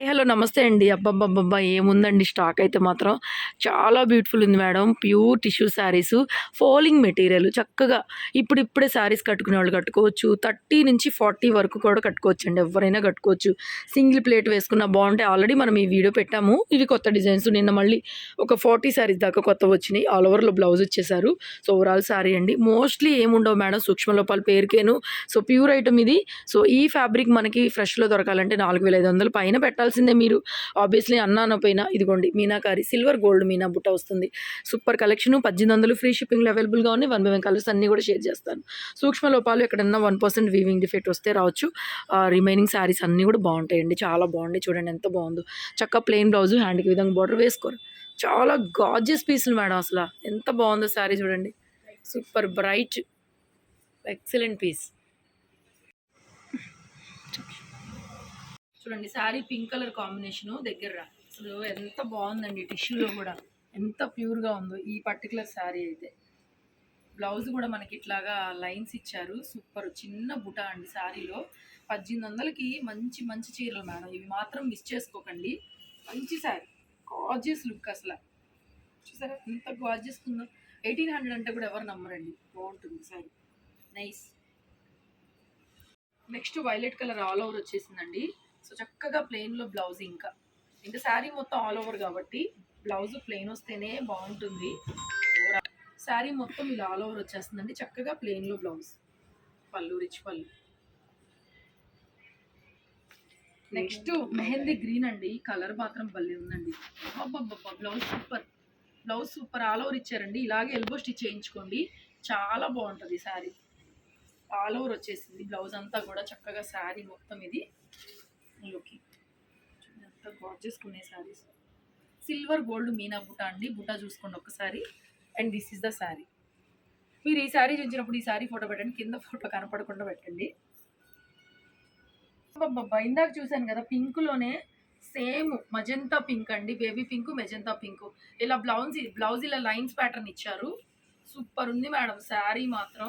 Hello నమస్తే అండి. అబ్బబ్బబ్బబ్బా ఏముందండి? స్టాక్ అయితే మాత్రం చాలా బ్యూటిఫుల్ ఉంది madam. Pure tissue saris falling material. చక్కగా ఇప్పుడు ఇప్పుడే శారీస్ కట్టుకునే వాళ్ళు కట్టుకోవచ్చు. థర్టీ నుంచి ఫార్టీ వరకు కూడా కట్టుకోవచ్చు అండి ఎవరైనా కట్టుకోవచ్చు. సింగిల్ ప్లేట్ వేసుకున్న బాగుంటాయి. ఆల్రెడీ మనం ఈ వీడియో పెట్టాము. ఇవి కొత్త డిజైన్స్. నిన్న మళ్ళీ ఒక ఫార్టీ శారీస్ దాకా కొత్త వచ్చినాయి. ఆల్ ఓవర్లో బ్లౌజ్ వచ్చేసారు. సో ఓవరాల్ శారీ అండి. మోస్ట్లీ ఏముండవు మేడం. సూక్ష్మ లోపాల పేరుకేను. సో ప్యూర్ ఐటమ్ ఇది. సో ఈ ఫ్యాబ్రిక్ మనకి ఫ్రెష్లో దొరకాలంటే నాలుగు వేల ఐదు వందలు పైన పెట్టాలి. చూడాల్సిందే మీరు. ఆబ్వియస్లీ అన్నాన పైన ఇదిగోండి మీనాకారి సిల్వర్ గోల్డ్ మీనా బుట్ట వస్తుంది. సూపర్ కలెక్షన్ పద్దెనిమిది వందలు ఫ్రీ షిప్పింగ్లో అవైలబుల్గా ఉన్నాయి. వన్ బై వన్ కలర్స్ అన్నీ కూడా షేర్ చేస్తాను. సూక్ష్మ లోపాలు ఎక్కడన్నా వన్ పర్సెంట్ వీవింగ్ డిఫెక్ట్ వస్తే రావచ్చు. రిమైనింగ్ శారీస్ అన్నీ కూడా బాగుంటాయండి. చాలా బాగుంది చూడండి ఎంత బాగుందో. చక్క ప్లెయిన్ బ్లౌజ్ హ్యాండ్కి విధంగా బార్డర్ వేసుకోరు. చాలా గాజెస్ పీసులు మేడం అసలు. ఎంత బాగుందో శారీ చూడండి. సూపర్ బ్రైట్ ఎక్సలెంట్ పీస్ చూడండి శారీ పింక్ కలర్ కాంబినేషను దగ్గర అసలు ఎంత బాగుందండి టిష్యూలో కూడా. ఎంత ప్యూర్గా ఉందో ఈ పర్టికులర్ శారీ అయితే. బ్లౌజ్ కూడా మనకి ఇట్లాగా లైన్స్ ఇచ్చారు. సూపర్ చిన్న బుట అండి శారీలో. పద్దెనిమిది వందలకి మంచి మంచి చీరలు మేడం. ఇవి మాత్రం మిస్ చేసుకోకండి. మంచి శారీ. గాజియస్ లుక్ అసలు. చూసారా? ఎంత గాజియస్ ఉందో. ఎయిటీన్ హండ్రెడ్ అంటే కూడా ఎవరు నమ్మరండి. బాగుంటుంది sari. Nice next violet colour all over వచ్చేసిందండి. సో చక్కగా ప్లెయిన్లో బ్లౌజ్ ఇంకా. ఇంకా శారీ మొత్తం ఆల్ ఓవర్ కాబట్టి బ్లౌజ్ ప్లెయిన్ వస్తేనే బాగుంటుంది. శారీ మొత్తం ఇలా ఆల్ ఓవర్ వచ్చేస్తుందండి. చక్కగా ప్లెయిన్లో బ్లౌజ్ పళ్ళు రిచ్ పళ్ళు. నెక్స్ట్ మెహందీ గ్రీన్ అండి. కలర్ మాత్రం భలే ఉందండి. అబ్బబ్బబ్బా blouse super blouse super all over ఇచ్చారండి. ఇలాగే ఎల్బో స్టిచ్ చేయించుకోండి. చాలా బాగుంటుంది శారీ ఆల్ ఓవర్ వచ్చేసింది. బ్లౌజ్ అంతా కూడా చక్కగా శారీ మొత్తం ఇది. లుక్. ఎంత గార్జెస్ ఉన్నాయి శారీస్ సిల్వర్ గోల్డ్ మీనా బుట్ట అండి. బుట్ట చూసుకోండి ఒకసారి and this is the sari మీరు ఈ శారీ చూసినప్పుడు ఈ శారీ ఫోటో పెట్టండి. కింద ఫోటో కనపడకుండా పెట్టండి. అబ్బబ్బబ్బా ఇందాక చూశాను కదా పింక్లోనే సేమ్ మజంతా పింక్ అండి. బేబీ పింక్ మెజంతా పింక్ ఇలా బ్లౌజ్ బ్లౌజ్ ఇలా లైన్స్ ప్యాటర్న్ ఇచ్చారు. సూపర్ ఉంది మేడం శారీ మాత్రం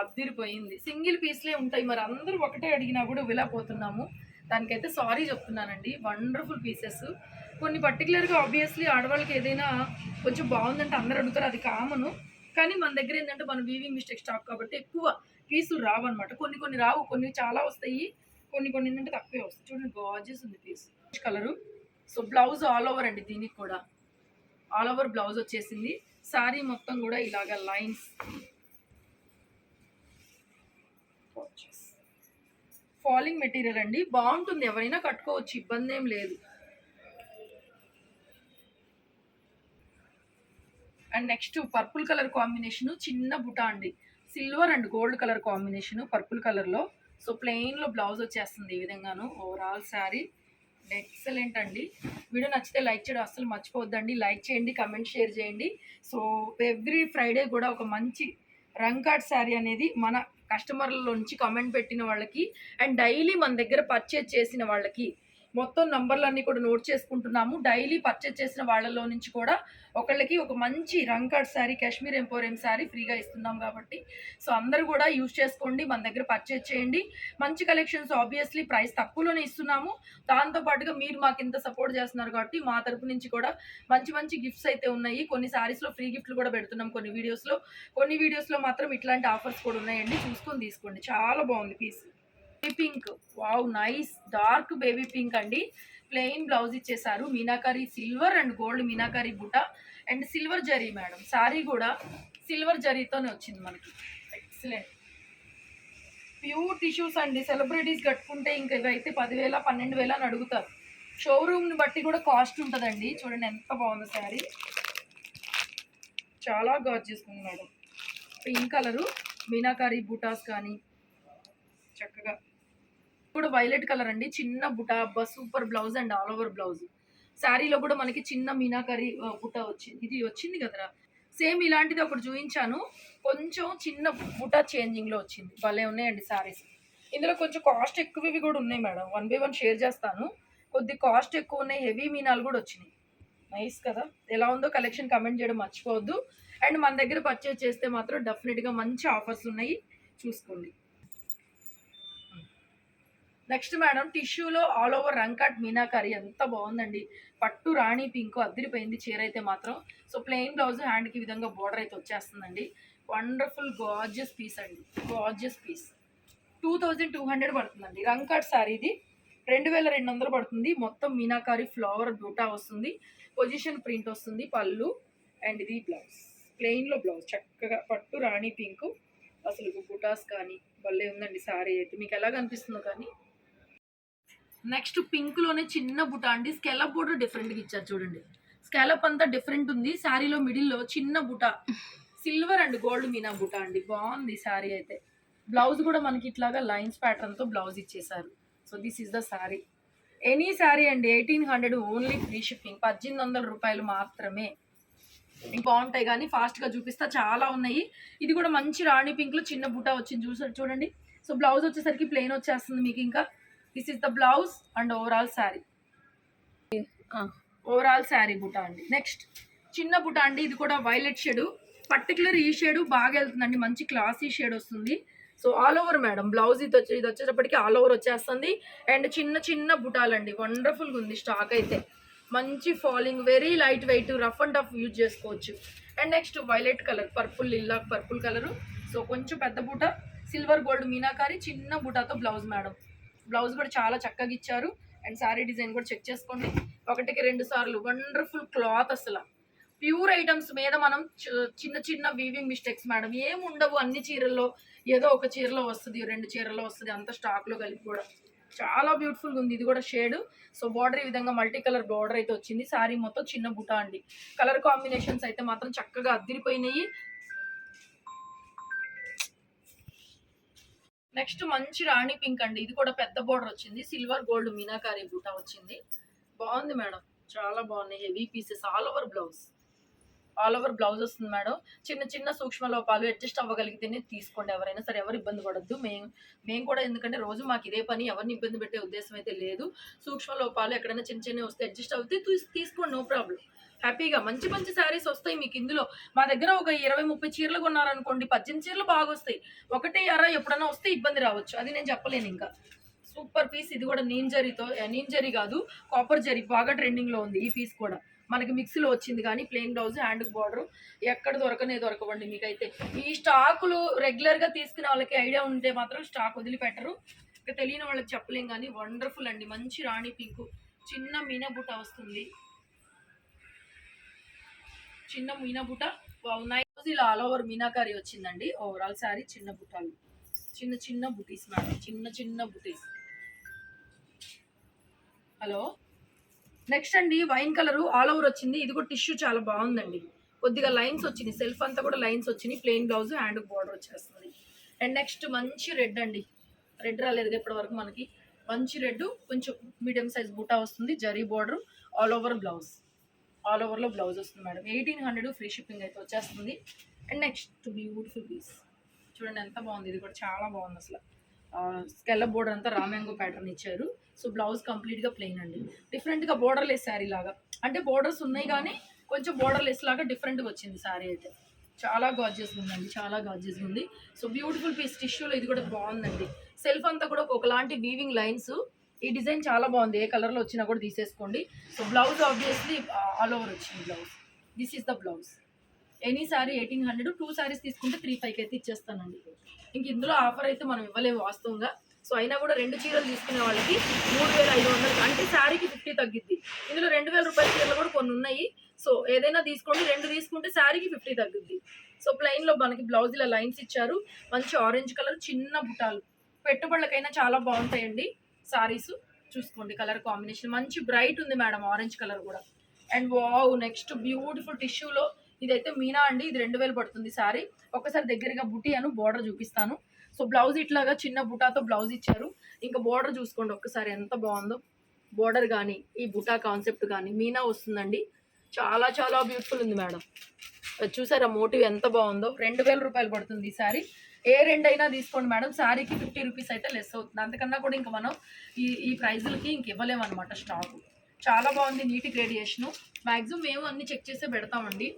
అద్దిరిపోయింది. సింగిల్ పీస్లే ఉంటాయి. మరి అందరూ ఒకటే అడిగినా కూడా విలపోతున్నాము. దానికైతే సారీ చెప్తున్నానండి. వండర్ఫుల్ పీసెస్ కొన్ని పర్టికులర్గా ఆబ్వియస్లీ ఆడవాళ్ళకి ఏదైనా కొంచెం బాగుందంటే అందరు అడుగుతారు అది కామను. కానీ మన దగ్గర ఏంటంటే మన వీవింగ్ మిస్టేక్ స్టాక్ కాబట్టి ఎక్కువ పీసులు రావు అనమాట కొన్ని కొన్ని రావు కొన్ని చాలా వస్తాయి. కొన్ని కొన్ని ఏంటంటే తక్కువే వస్తాయి. చూడండి గాజెస్ ఉంది piece colour so blouse all over అండి దీనికి కూడా. ఆల్ ఓవర్ బ్లౌజ్ వచ్చేసింది. శారీ మొత్తం కూడా ఇలాగ లైన్స్ ఫాలింగ్ మెటీరియల్ అండి. బాగుంటుంది. ఎవరైనా కట్టుకోవచ్చు. ఇబ్బంది ఏం లేదు. And next purple colour combination చిన్న బుటా అండి. Silver and gold colour combination purple కలర్లో. సో ప్లెయిన్లో బ్లౌజ్ వచ్చేస్తుంది ఈ విధంగాను. ఓవరాల్ శారీ ఎక్సలెంట్ అండి. వీడియో నచ్చితే లైక్ చేయడం అస్సలు మర్చిపోవద్దండి. లైక్ చేయండి కమెంట్ షేర్ చేయండి. సో ఎవ్రీ ఫ్రైడే కూడా ఒక మంచి రంగ్ కార్డ్ శారీ అనేది మన కస్టమర్ల నుంచి కామెంట్ పెట్టిన వాళ్ళకి అండ్ డైలీ మన దగ్గర పర్చేజ్ చేసిన వాళ్ళకి మొత్తం నంబర్లన్నీ కూడా నోట్ చేసుకుంటున్నాము. డైలీ పర్చేజ్ చేసిన వాళ్ళలో నుంచి కూడా ఒకళ్ళకి ఒక మంచి రంగ్ కార్డ్ శారీ కాశ్మీర్ ఎంపోరియం శారీ ఫ్రీగా ఇస్తున్నాం కాబట్టి. సో అందరూ కూడా యూజ్ చేసుకోండి మన దగ్గర పర్చేజ్ చేయండి. మంచి కలెక్షన్స్ ఆబ్వియస్లీ ప్రైస్ తక్కువలోనే ఇస్తున్నాము. దాంతోపాటుగా మీరు మాకు ఇంత సపోర్ట్ చేస్తున్నారు కాబట్టి మా తరపు నుంచి కూడా మంచి మంచి గిఫ్ట్స్ అయితే ఉన్నాయి. కొన్ని శారీస్లో ఫ్రీ గిఫ్ట్లు కూడా పెడుతున్నాం కొన్ని వీడియోస్లో కొన్ని వీడియోస్లో మాత్రం ఇట్లాంటి ఆఫర్స్ కూడా ఉన్నాయండి. చూసుకొని తీసుకోండి. చాలా బాగుంది piece pink. Wow nice dark baby pink అండి. ప్లెయిన్ బ్లౌజ్ ఇచ్చేసారు meenakari silver and gold meenakari బుట and silver zari madam. Sari కూడా సిల్వర్ జరీతోనే వచ్చింది మనకి. ఎక్సలెంట్ ప్యూర్ టిష్యూస్ అండి. సెలబ్రిటీస్ కట్టుకుంటే ఇంకా ఇవైతే పదివేల పన్నెండు వేల అని అడుగుతారు. షోరూమ్ని బట్టి కూడా కాస్ట్ ఉంటుందండి. చూడండి ఎంత బాగుంది శారీ. చాలా గార్జియస్ ఉంది మేడం. పింక్ కలరు మీనాకారి బూటాస్ కానీ చక్కగా. కూడా వైలెట్ కలర్ అండి. చిన్న బుట super blouse and all over blouse. శారీలో కూడా మనకి చిన్న మీనాకరీ ఆ, బుట్ట వచ్చింది ఇది వచ్చింది కదరా? సేమ్ ఇలాంటిది ఒకటి చూపించాను కొంచెం చిన్న బుట్ట చేంజింగ్లో వచ్చింది. భలే ఉన్నాయండి శారీస్. ఇందులో కొంచెం కాస్ట్ ఎక్కువవి కూడా ఉన్నాయి madam. One by one share చేస్తాను. కొద్ది కాస్ట్ ఎక్కువ ఉన్నాయి. హెవీ మీనాలు కూడా వచ్చినాయి. నైస్ కదా? ఎలా ఉందో కలెక్షన్ కమెంట్ చేయడం మర్చిపోవద్దు. అండ్ మన దగ్గర పర్చేజ్ చేస్తే మాత్రం డెఫినెట్గా మంచి ఆఫర్స్ ఉన్నాయి. చూసుకోండి. నెక్స్ట్ మేడం టిష్యూలో ఆల్ ఓవర్ రంకట్ మీనాకారి ఎంత బాగుందండి. పట్టు రాణి పింక్ అద్దరిపోయింది చీర అయితే మాత్రం. సో ప్లెయిన్ బ్లౌజ్ హ్యాండ్కి విధంగా బోర్డర్ అయితే వచ్చేస్తుందండి. వండర్ఫుల్ గార్జియస్ పీస్ అండి. Gorgeous piece two thousand two hundred పడుతుందండి. రంకట్ శారీ ఇది రెండు వేల రెండు వందలు పడుతుంది. మొత్తం మీనాకారి ఫ్లవర్ బూటా వస్తుంది. పొజిషన్ ప్రింట్ వస్తుంది. పళ్ళు అండ్ ఇది బ్లౌజ్ ప్లెయిన్లో బ్లౌజ్ చక్కగా పట్టు రాణి పింక్. అసలు బుటాస్ కానీ భలే ఉందండి సారీ అయితే. మీకు ఎలా కనిపిస్తుందో కానీ నెక్స్ట్ పింక్లోనే చిన్న బుట్ట అండి. స్కెలప్ బోర్డర్ డిఫరెంట్గా ఇచ్చారు చూడండి. స్కెలప్ అంతా డిఫరెంట్ ఉంది. శారీలో మిడిల్లో చిన్న బుట. సిల్వర్ అండ్ గోల్డ్ మీనా బుట అండి. బాగుంది శారీ అయితే. బ్లౌజ్ కూడా మనకి ఇట్లాగా లైన్స్ ప్యాటర్న్తో బ్లౌజ్ ఇచ్చేసారు so this is the sari any sari అండి. Eighteen hundred only free shipping పద్దెనిమిది వందల రూపాయలు మాత్రమే. బాగుంటాయి కానీ ఫాస్ట్గా చూపిస్తా. చాలా ఉన్నాయి. ఇది కూడా మంచి రాణి పింక్లో చిన్న బుట వచ్చింది చూసారు చూడండి. సో బ్లౌజ్ వచ్చేసరికి ప్లెయిన్ వచ్చేస్తుంది మీకు ఇంకా. This is the blouse and overall sari overall sari బుట్ట అండి. నెక్స్ట్ చిన్న బుట్ట అండి. ఇది కూడా వైలెట్ షేడ్ పర్టికులర్ ఈ షేడ్ బాగా వెళ్తుందండి. మంచి క్లాసీ షేడ్ వస్తుంది. So all over madam blouse ఇది వచ్చి ఇది వచ్చేటప్పటికి ఆల్ ఓవర్ వచ్చేస్తుంది. అండ్ చిన్న చిన్న బుటాలండి. వండర్ఫుల్గా ఉంది స్టాక్ అయితే. మంచి falling very light weight rough and tough use చేసుకోవచ్చు. And next violet colour purple ఇల్లా పర్పుల్ కలరు సో కొంచెం పెద్ద బూట. సిల్వర్ గోల్డ్ మీనాకారి చిన్న బూటాతో బ్లౌజ్ మేడం బ్లౌజ్ కూడా చాలా చక్కగా ఇచ్చారు. అండ్ శారీ డిజైన్ కూడా చెక్ చేసుకోండి. ఒకటికి రెండు సార్లు. వండర్ఫుల్ క్లాత్ అసలు. ప్యూర్ ఐటమ్స్ మీద మనం చిన్న చిన్న వీవింగ్ మిస్టేక్స్ మేడం. ఏం ఉండవు అన్ని చీరల్లో. ఏదో ఒక చీరలో వస్తుంది రెండు చీరల్లో వస్తుంది అంత స్టాక్లో కలిపి కూడా. చాలా బ్యూటిఫుల్గా ఉంది. ఇది కూడా షేడ్ సో బార్డర్ ఈ విధంగా మల్టీ కలర్ బార్డర్ అయితే వచ్చింది. సారీ మొత్తం చిన్న బుటా అండి. కలర్ కాంబినేషన్స్ అయితే మాత్రం చక్కగా అద్దిరిపోయినాయి. నెక్స్ట్ మంచి రాణి పింక్ అండి. ఇది కూడా పెద్ద బార్డర్ వచ్చింది. సిల్వర్ గోల్డ్ మీనాకారి బూటా వచ్చింది. బాగుంది మేడం. చాలా బాగున్నాయి heavy pieces all over blouse all over blouse వస్తుంది మేడం. చిన్న చిన్న సూక్ష్మ లోపాలు అడ్జస్ట్ అవ్వగలిగితేనే తీసుకోండి ఎవరైనా సరే. ఎవరు ఇబ్బంది పడద్దు. మేము మేము కూడా ఎందుకంటే రోజు మాకు ఇదే పని. ఎవరిని ఇబ్బంది పెట్టే ఉద్దేశం అయితే లేదు. సూక్ష్మ లోపాలు ఎక్కడైనా చిన్న చిన్న వస్తే అడ్జస్ట్ అవుతే తీసుకోండి. నో ప్రాబ్లం హ్యాపీగా మంచి మంచి శారీస్ వస్తాయి మీకు ఇందులో. మా దగ్గర ఒక ఇరవై ముప్పై చీరలు కొన్నారనుకోండి పద్దెనిమిది చీరలు బాగా వస్తాయి. ఒకటి అర ఎప్పుడైనా వస్తే ఇబ్బంది రావచ్చు. అది నేను చెప్పలేను ఇంకా. Super piece. ఇది కూడా నీమ్ జరీతో నీమ్ జరీ కాదు కాపర్ జరీ. బాగా ట్రెండింగ్లో ఉంది ఈ పీస్ కూడా. మనకి మిక్సీలో వచ్చింది కానీ ప్లెయిన్ బ్లౌజ్ హ్యాండ్ బార్డర్ ఎక్కడ దొరకనే దొరకవండి మీకైతే. ఈ స్టాకులు రెగ్యులర్గా తీసుకునే వాళ్ళకి ఐడియా ఉంటే మాత్రం స్టాక్ వదిలిపెట్టరు. ఇక తెలియని వాళ్ళకి చెప్పలేం కానీ వండర్ఫుల్ అండి. మంచి రాణి పింక్. చిన్న మీనా బుట్ట వస్తుంది. చిన్న మీనా బుట్ట. బాగున్నాయి. ఇలా ఆల్ ఓవర్ మీనాకారి వచ్చిందండి. ఓవరాల్ శారీ చిన్న బుట్టాలు. చిన్న చిన్న బుటీస్ మేడం చిన్న చిన్న బుటీస్. హలో నెక్స్ట్ అండి వైన్ కలర్ ఆల్ ఓవర్ వచ్చింది. ఇది కూడా టిష్యూ చాలా బాగుందండి. కొద్దిగా లైన్స్ వచ్చింది సెల్ఫ్ అంతా కూడా లైన్స్ వచ్చినాయి. ప్లెయిన్ బ్లౌజ్ హ్యాండ్ బార్డర్ వచ్చేస్తుంది. అండ్ నెక్స్ట్ మంచి రెడ్ అండి. రెడ్ రాలేదు ఇప్పటి వరకు మనకి. మంచి రెడ్ కొంచెం మీడియం సైజ్ బూటా వస్తుంది. Zari border all over blouse all ఓవర్లో బ్లౌజ్ వస్తుంది madam. Eighteen hundred free shipping అయితే వచ్చేస్తుంది. అండ్ నెక్స్ట్ బ్యూటిఫుల్ పీస్ చూడండి ఎంత బాగుంది. ఇది కూడా చాలా బాగుంది అసలు. స్కెల్ల బోర్డర్ అంతా రామ్యాంగో ప్యాటర్న్ ఇచ్చారు. సో బ్లౌజ్ కంప్లీట్గా ప్లెయిన్ అండి. డిఫరెంట్గా బోర్డర్ లెస్ శారీ లాగా. అంటే బోర్డర్స్ ఉన్నాయి కానీ కొంచెం బోర్డర్ లెస్ లాగా డిఫరెంట్గా వచ్చింది శారీ అయితే. చాలా గాజెస్ ఉందండి. చాలా గాజెస్ ఉంది. సో బ్యూటిఫుల్ పీస్ టిష్యూలో ఇది కూడా బాగుందండి. సెల్ఫ్ అంతా కూడా ఒకలాంటి వీవింగ్ లైన్స్ ఈ డిజైన్ చాలా బాగుంది. ఏ కలర్లో వచ్చినా కూడా తీసేసుకోండి. So blouse obviously all over వచ్చింది blouse. This is the blouse. Any sari eighteen hundred two saris తీసుకుంటే త్రీ ఫైవ్కి అయితే ఇచ్చేస్తానండి. ఇంక ఇందులో ఆఫర్ అయితే మనం ఇవ్వలేము వాస్తవంగా. సో అయినా కూడా రెండు చీరలు తీసుకునే వాళ్ళకి మూడు వేల ఐదు వందలు అంటే శారీకి ఫిఫ్టీ తగ్గిద్ది. ఇందులో రెండు వేల రూపాయల చీరలు కూడా కొన్ని ఉన్నాయి. సో ఏదైనా తీసుకోండి. రెండు తీసుకుంటే శారీకి ఫిఫ్టీ తగ్గుద్ది. సో ప్లెయిన్లో మనకి బ్లౌజ్ ఇలా లైన్స్ ఇచ్చారు. మంచి ఆరెంజ్ కలర్ చిన్న బుటాలు. పెట్టుబడులకైనా చాలా బాగుంటాయండి. సారీస్ చూసుకోండి కలర్ కాంబినేషన్. మంచి బ్రైట్ ఉంది మేడం ఆరెంజ్ కలర్ కూడా. అండ్ వావ్ నెక్స్ట్ బ్యూటిఫుల్ టిష్యూలో ఇదైతే మీనా అండి ఇది రెండు వేలు పడుతుంది సారీ. ఒకసారి దగ్గరగా బుటీ అను బోర్డర్ చూపిస్తాను. సో బ్లౌజ్ ఇట్లాగా చిన్న బుటాతో బ్లౌజ్ ఇచ్చారు. ఇంకా బోర్డర్ చూసుకోండి ఒక్కసారి ఎంత బాగుందో. బోర్డర్ కానీ ఈ బుటా కాన్సెప్ట్ కానీ మీనా వస్తుందండి. చాలా చాలా బ్యూటిఫుల్ ఉంది మేడం. చూసారా మోటివ్ ఎంత బాగుందో. రెండు వేల రూపాయలు పడుతుంది ఈ సారీ. ఏ రెండు అయినా తీసుకోండి మేడం. శారీకి ఫిఫ్టీ రూపీస్ అయితే లెస్ అవుతుంది. అంతకన్నా కూడా ఇంకా మనం ఈ ఈ ప్రైజులకి ఇంక ఇవ్వలేమన్నమాట స్టాక్ చాలా బాగుంది నీటి గ్రేడియేషను మ్యాక్సిమం మేము అన్ని చెక్ చేసే పెడతామండి.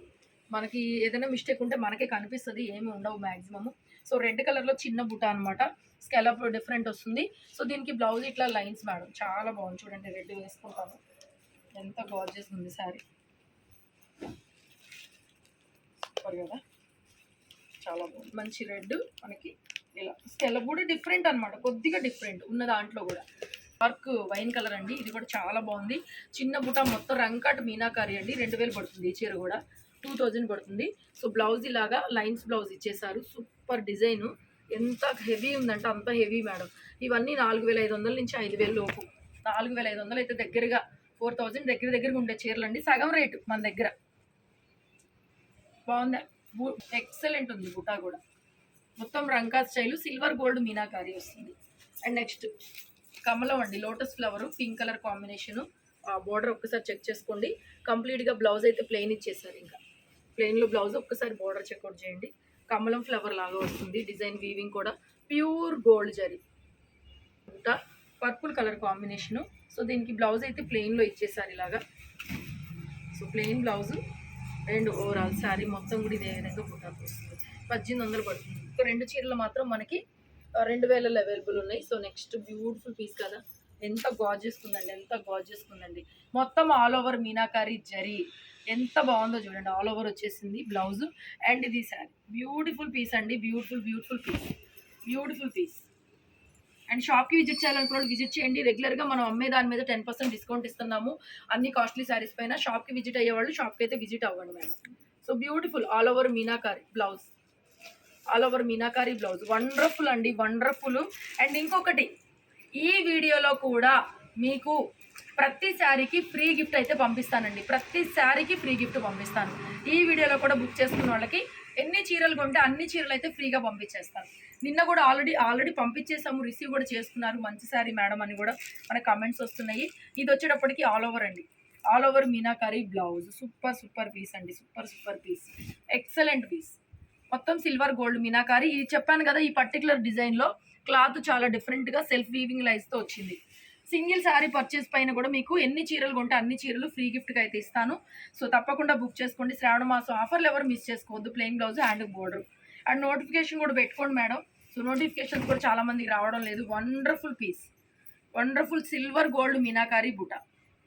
మనకి ఏదైనా మిస్టేక్ ఉంటే మనకే కనిపిస్తుంది ఏమి ఉండవు మ్యాక్సిమము సో రెడ్ కలర్లో చిన్న బుట్ట అనమాట స్కెలప్ డిఫరెంట్ వస్తుంది. సో దీనికి బ్లౌజ్ ఇట్లా లైన్స్ మేడం. చాలా బాగుంది చూడండి రెడ్ వేసుకుంటాను. ఎంత గార్జెస్ ఉంది శారీ సూపర్ కదా? చాలా బాగుంది మంచి రెడ్ మనకి ఇలా. స్కెలప్ కూడా డిఫరెంట్ అన్నమాట కొద్దిగా డిఫరెంట్ ఉన్న దాంట్లో కూడా. డార్క్ వైన్ కలర్ అండి ఇది కూడా చాలా బాగుంది. చిన్న బుట్ట మొత్తం రంకట్ మీనాకారి అండి రెండు వేలు పడుతుంది ఈ చీర కూడా. టూ థౌజండ్ పడుతుంది. సో బ్లౌజ్ ఇలాగా లైన్స్ బ్లౌజ్ ఇచ్చేసారు సూపర్ డిజైన్. ఎంత హెవీ ఉందంటే అంత హెవీ మేడం. ఇవన్నీ నాలుగు వేల ఐదు వందల నుంచి ఐదు వేల లోపు. నాలుగు వేల ఐదు వందలు అయితే దగ్గరగా ఫోర్ థౌజండ్ దగ్గర దగ్గరగా ఉండే చీరలు అండి సగం రేటు మన దగ్గర. బాగుందా? ఎక్సలెంట్ ఉంది బుటా కూడా. మొత్తం రంకా స్టైల్ సిల్వర్ గోల్డ్ మీనాకారి వస్తుంది. అండ్ నెక్స్ట్ కమలం అండి lotus flower pink colour combination. Border ఒక్కసారి చెక్ చేసుకోండి. కంప్లీట్గా బ్లౌజ్ అయితే ప్లెయిన్ ఇచ్చేసారు ఇంకా. ప్లెయిన్లో బ్లౌజ్ ఒక్కసారి బోర్డర్ చెక్అవుట్ చేయండి. కమలం ఫ్లవర్ లాగా వస్తుంది డిజైన్ వీవింగ్ కూడా. Pure gold zari. ఇంకా పర్పుల్ కలర్ కాంబినేషను. సో దీనికి బ్లౌజ్ అయితే ప్లెయిన్లో ఇచ్చేసారు ఇలాగా. So plain blouse. And overall sari మొత్తం కూడా ఇదే విధంగా బుటాకు వస్తుంది పద్దెనిమిది వందలు పడుతుంది. ఇంకా రెండు చీరలు మాత్రం మనకి రెండు వేలలో అవైలబుల్ ఉన్నాయి. సో నెక్స్ట్ బ్యూటిఫుల్ పీస్ కదా. ఎంత గాజెస్ ఉందండి ఎంత గాజెస్ ఉందండి. మొత్తం ఆల్ ఓవర్ మీనాకారి జరీ. ఎంత బాగుందో చూడండి. ఆల్ ఓవర్ వచ్చేసింది బ్లౌజ్ అండ్ ఇది శారీ బ్యూటిఫుల్ పీస్ అండి. Beautiful beautiful piece beautiful piece and షాప్కి విజిట్ చేయాలనుకున్న విజిట్ చేయండి. రెగ్యులర్గా మనం అమ్మే దాని మీద టెన్ పర్సెంట్ డిస్కౌంట్ ఇస్తున్నాము. అన్ని కాస్ట్లీ శారీస్ పైన షాప్కి విజిట్ అయ్యేవాళ్ళు షాప్కి అయితే విజిట్ అవ్వండి madam. So beautiful all over meenakari blouse. All over meenakari blouse. Wonderful అండి వండర్ఫుల్. అండ్ ఇంకొకటి ఈ వీడియోలో కూడా మీకు ప్రతి శారీకి ఫ్రీ గిఫ్ట్ అయితే పంపిస్తానండి. ప్రతి శారీకి ఫ్రీ గిఫ్ట్ పంపిస్తాను. ఈ వీడియోలో కూడా బుక్ చేసుకున్న వాళ్ళకి ఎన్ని చీరలు కొంటే అన్ని చీరలు అయితే ఫ్రీగా పంపించేస్తాను నిన్న కూడా ఆల్రెడీ ఆల్రెడీ పంపించేసాము రిసీవ్ కూడా చేసుకున్నారు. మంచి శారీ మేడం అని కూడా మన కమెంట్స్ వస్తున్నాయి. ఇది వచ్చేటప్పటికి ఆల్ ఓవర్ అండి. All over meenakari blouse super super piece అండి. Super super piece excellent piece మొత్తం సిల్వర్ గోల్డ్ మీనాకారి. ఇది చెప్పాను కదా ఈ పర్టికులర్ డిజైన్లో క్లాత్ చాలా డిఫరెంట్గా సెల్ఫ్ వీవింగ్ లైన్స్తో వచ్చింది. సింగిల్ శారీ పర్చేస్ పైన కూడా మీకు ఎన్ని చీరలు కొంటే అన్ని చీరలు ఫ్రీ గిఫ్ట్గా అయితే ఇస్తాను. సో తప్పకుండా బుక్ చేసుకోండి. శ్రావణ మాసం ఆఫర్లు ఎవరు మిస్ చేసుకోవద్దు. Plain blouse hand border and notification కూడా పెట్టుకోండి మేడం. సో నోటిఫికేషన్స్ కూడా చాలామందికి రావడం లేదు. Wonderful piece wonderful silver gold meenakari బుట.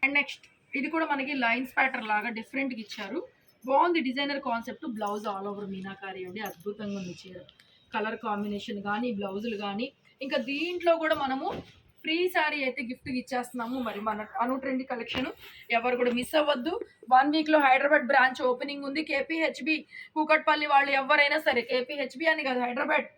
And next ఇది కూడా మనకి లైన్స్ ప్యాటర్న్ లాగా డిఫరెంట్గా ఇచ్చారు. బాగుంది designer concept blouse all over meenakari అండి. అద్భుతంగా ఉంది చీర. కలర్ కాంబినేషన్ కానీ బ్లౌజులు కానీ ఇంకా దీంట్లో కూడా మనము ఫ్రీ శారీ అయితే గిఫ్ట్ ఇచ్చేస్తున్నాము మరి మన అను ట్రెండ్ కలెక్షన్ ఎవరు కూడా మిస్ అవ్వద్దు. వన్ వీక్లో హైదరాబాద్ బ్రాంచ్ ఓపెనింగ్ ఉంది. కేపీహెచ్బి కూకట్పల్లి వాళ్ళు ఎవరైనా సరే కేపీహెచ్బి అని కాదు హైదరాబాద్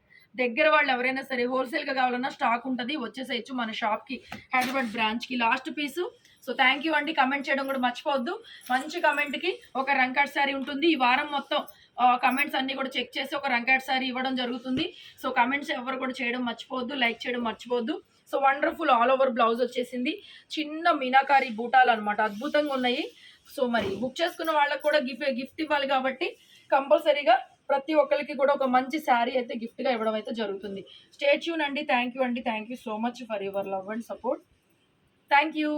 దగ్గర వాళ్ళు ఎవరైనా సరే హోల్సేల్గా కావాలన్నా స్టాక్ ఉంటుంది. వచ్చేసేయచ్చు మన షాప్కి హైదరాబాద్ బ్రాంచ్కి last piece so thank you అండి. కమెంట్ చేయడం కూడా మర్చిపోవద్దు. మంచి కమెంట్కి ఒక రంకట్ శారీ ఉంటుంది. ఈ వారం మొత్తం కమెంట్స్ అన్ని కూడా చెక్ చేసి ఒక రంకాట్ శారీ ఇవ్వడం జరుగుతుంది. సో కమెంట్స్ ఎవరు కూడా చేయడం మర్చిపోవద్దు లైక్ చేయడం మర్చిపోవద్దు. So wonderful all over blouse వచ్చేసింది. చిన్న మీనాకారి బూటాలు అనమాట అద్భుతంగా ఉన్నాయి. సో మరి బుక్ చేసుకున్న వాళ్ళకి కూడా గిఫ్ట్ గిఫ్ట్ ఇవ్వాలి కాబట్టి కంపల్సరీగా ప్రతి ఒక్కరికి కూడా ఒక మంచి శారీ అయితే గిఫ్ట్గా ఇవ్వడం అయితే జరుగుతుంది. స్టేట్యూన్ అండి. థ్యాంక్ యూ అండి. Thank you so much for your love and support thank you